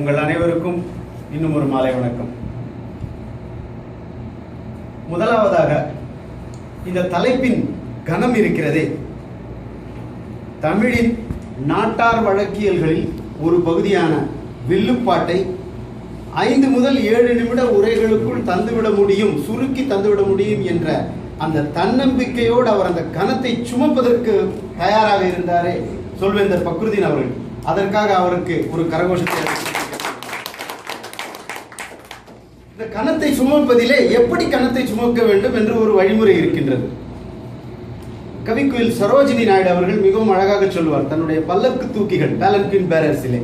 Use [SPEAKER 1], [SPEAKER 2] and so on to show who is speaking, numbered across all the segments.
[SPEAKER 1] உங்கள் அனைவருக்கும் இன்னும் ஒரு மாலை வணக்கம். முதலாவதாக இந்த தலைப்பின் கனம் இருக்கிறதே தமிழின் நாட்டார் வழக்கியல்களில் ஒரு பகுதியான வில்லுப்பாட்டை ஐந்து முதல் ஏழு நிமிட உரைகளுக்குள் தந்துவிட முடியும் சுருக்கி தந்துவிட முடியும் என்ற அந்த தன்னம்பிக்கையோடு அவர் அந்த கனத்தை சுமப்பதற்கு தயாராக இருந்தாரே சொல்வேந்தர் பக்ருதீன் அவர்கள். அதற்காக அவருக்கு ஒரு கரகோஷத்தை இந்த கணத்தை சுமப்பதிலே எப்படி கணத்தை சுமக்க வேண்டும் என்று ஒரு வழிமுறை இருக்கின்றது. கவிக்குயில் சரோஜினி நாயுடு அவர்கள் மிகவும் அழகாக சொல்வார் தன்னுடைய பல்லக்கு தூக்கிகள் palanquin பேரர்ஸிலே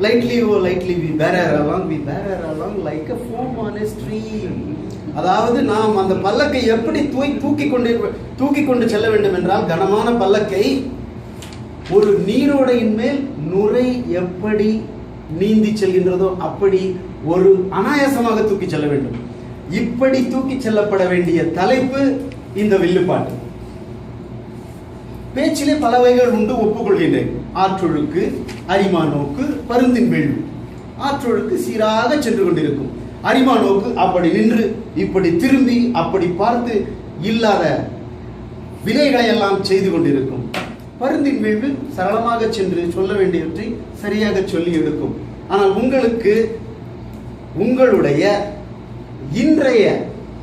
[SPEAKER 1] lightly O lightly we bear along we bear along like a foam on a stream அதாவது நாம் அந்த பல்லக்கை எப்படி தூய் தூக்கி கொண்டு தூக்கி கொண்டு செல்ல வேண்டும் என்றால் கனமான பல்லக்கை ஒரு நீரோடையின் மேல் நுரை எப்படி நீந்தி செல்கின்றதோ அப்படி ஒரு அனாயாசமாக தூக்கி செல்ல வேண்டும். இப்படி தூக்கி செல்லப்பட வேண்டிய தலைப்பு இந்த வில்லுப்பாட்டு பேச்சிலே பல வகைகள் உண்டு ஒப்புக்கொள்கின்றேன். ஆற்றொழுக்கு அரிமா நோக்கு பருந்தின் வீழ்வு ஆற்றொழுக்கு சீராக சென்று கொண்டிருக்கும். அரிமா நோக்கு அப்படி நின்று இப்படி திரும்பி அப்படி பார்த்து இல்லாத விலைகளை எல்லாம் செய்து கொண்டிருக்கும். பருந்தின் வீழ்வு சரளமாக சென்று சொல்ல வேண்டியவற்றை சரியாக சொல்லி எடுக்கும். ஆனால் உங்களுக்கு உங்களுடைய இன்றைய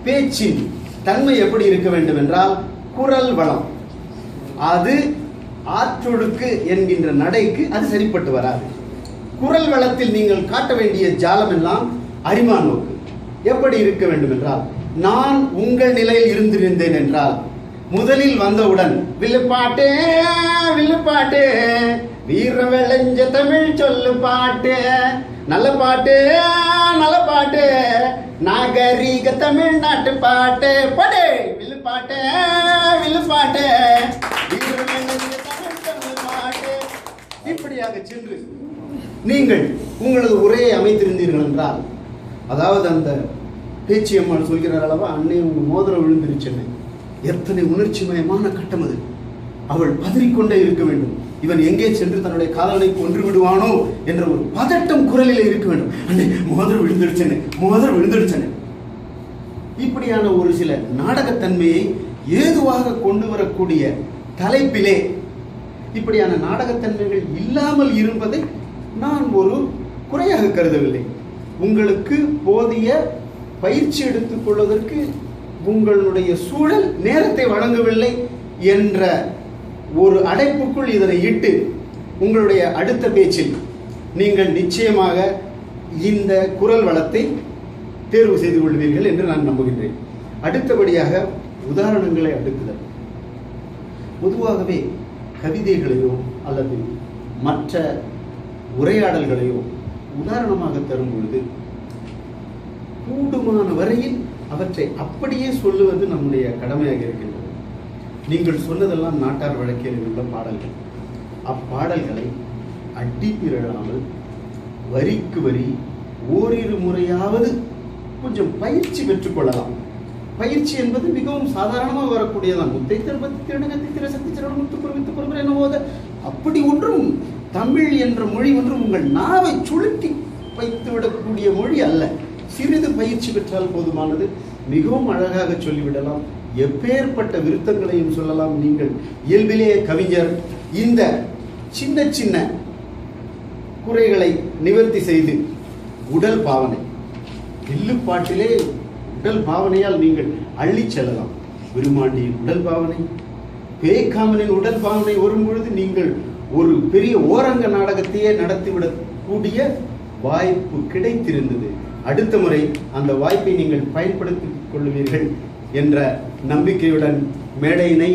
[SPEAKER 1] பேச்சின் தன்மை எப்படி இருக்க வேண்டும் என்றால் குரல் வளம். அது ஆற்றொழுக்கு என்கின்ற நடைக்கு அது சரிப்பட்டு வராது. குரல் வளத்தில் நீங்கள் காட்ட வேண்டிய ஜாலம் எல்லாம் அரிமா நோக்கு. எப்படி இருக்க வேண்டும் என்றால் நான் உங்கள் நிலையில் இருந்திருந்தேன் என்றால் முதலில் வந்தவுடன் வில்லுப்பாட்டே வில்லுப்பாட்டே வீர விளைஞ்ச தமிழ் சொல்லு பாட்டு. நல்ல பாட்டு நல்ல பாட்டு. நாகரீக தமிழ்நாட்டு பாட்டு. பாடு. வில்லுப்பாட்டே வில்லுப்பாட்டே வில்லு தமிழ் பாட்டு. இப்படியாக சென்று நீங்கள் உங்களது உரையை அமைத்திருந்தீர்கள் என்றால் அதாவது அந்த பேச்சியம்மாள் சொல்கிறார் அளவா அன்னை உங்க மோதிரம் விழுந்துருச்சுன்னு எத்தனை உணர்ச்சிமயமான கட்டம் அது. அவள் பதறிக்கொண்டே இருக்க வேண்டும். இவன் எங்கே சென்று தன்னுடைய காதலனை கொன்று விடுவானோ என்ற ஒரு பதட்டம் குரலிலே இருக்க வேண்டும். அண்ணே மோதிரம் விழுந்துடுச்சேன்னு மோதிரம் விழுந்துடுச்சேன்னு இப்படியான ஒரு சில நாடகத்தன்மையை ஏதுவாக கொண்டு வரக்கூடிய தலைப்பிலே இப்படியான நாடகத்தன்மைகள் இல்லாமல் இருப்பதை நான் ஒரு குறையாக கருதவில்லை. உங்களுக்கு போதிய பயிற்சி எடுத்துக் கொள்வதற்கு உங்களுடைய சூழல் நேரத்தை வழங்கவில்லை என்ற ஒரு அடைப்புக்குள் இதனை இட்டு உங்களுடைய அடுத்த பேச்சில் நீங்கள் நிச்சயமாக இந்த குரல் வளத்தை தேர்வு செய்து கொள்வீர்கள் என்று நான் நம்புகின்றேன். அடுத்தபடியாக உதாரணங்களை அடுக்குதல். பொதுவாகவே கவிதைகளையோ அல்லது மற்ற உரையாடல்களையோ உதாரணமாக தரும் பொழுது கூடுமான வரையில் அவற்றை அப்படியே சொல்லுவது நம்முடைய கடமையாக இருக்கின்றது. நீங்கள் சொன்னதெல்லாம் நாட்டார் வழக்கில் உள்ள பாடல்கள். அப்பாடல்களை அடி வரிக்கு வரி ஓரிரு முறையாவது கொஞ்சம் பயிற்சி பெற்றுக்கொள்ளலாம் பயிற்சி என்பது மிகவும் சாதாரணமாக வரக்கூடியதான். முத்தை திருப்பத்தி திருநகத்தி திருசக்தி சிறன் முத்து குருவித்து குருவர் என்ன அப்படி ஒன்றும் தமிழ் என்ற மொழி ஒன்றும் உங்கள் நாவை சுளுக்கி வைத்து விடக்கூடிய மொழி அல்ல. சிறிது பயிற்சி பெற்றால் போதுமானது. மிகவும் அழகாக சொல்லிவிடலாம். எப்பேற்பட்ட விருத்தங்களையும் சொல்லலாம் நீங்கள். இயல்பிலேயே கவிஞர் இந்த சின்ன சின்ன குறைகளை நிவர்த்தி செய்து உடல் பாவனை. வில்லுப்பாட்டிலே உடல் பாவனையால் நீங்கள் அள்ளிச் செல்லலாம். விருமாண்டியின் உடல் பாவனை பேய்காமனின் உடல் பாவனை வரும்பொழுது நீங்கள் ஒரு பெரிய ஓரங்க நாடகத்தையே நடத்திவிடக்கூடிய வாய்ப்பு கிடைத்திருந்தது. அடுத்த முறை அந்த வாய்ப்பை நீங்கள் பயன்படுத்திக் கொள்வீர்கள். என்ற நம்பிக்கையுடன் மேடையினை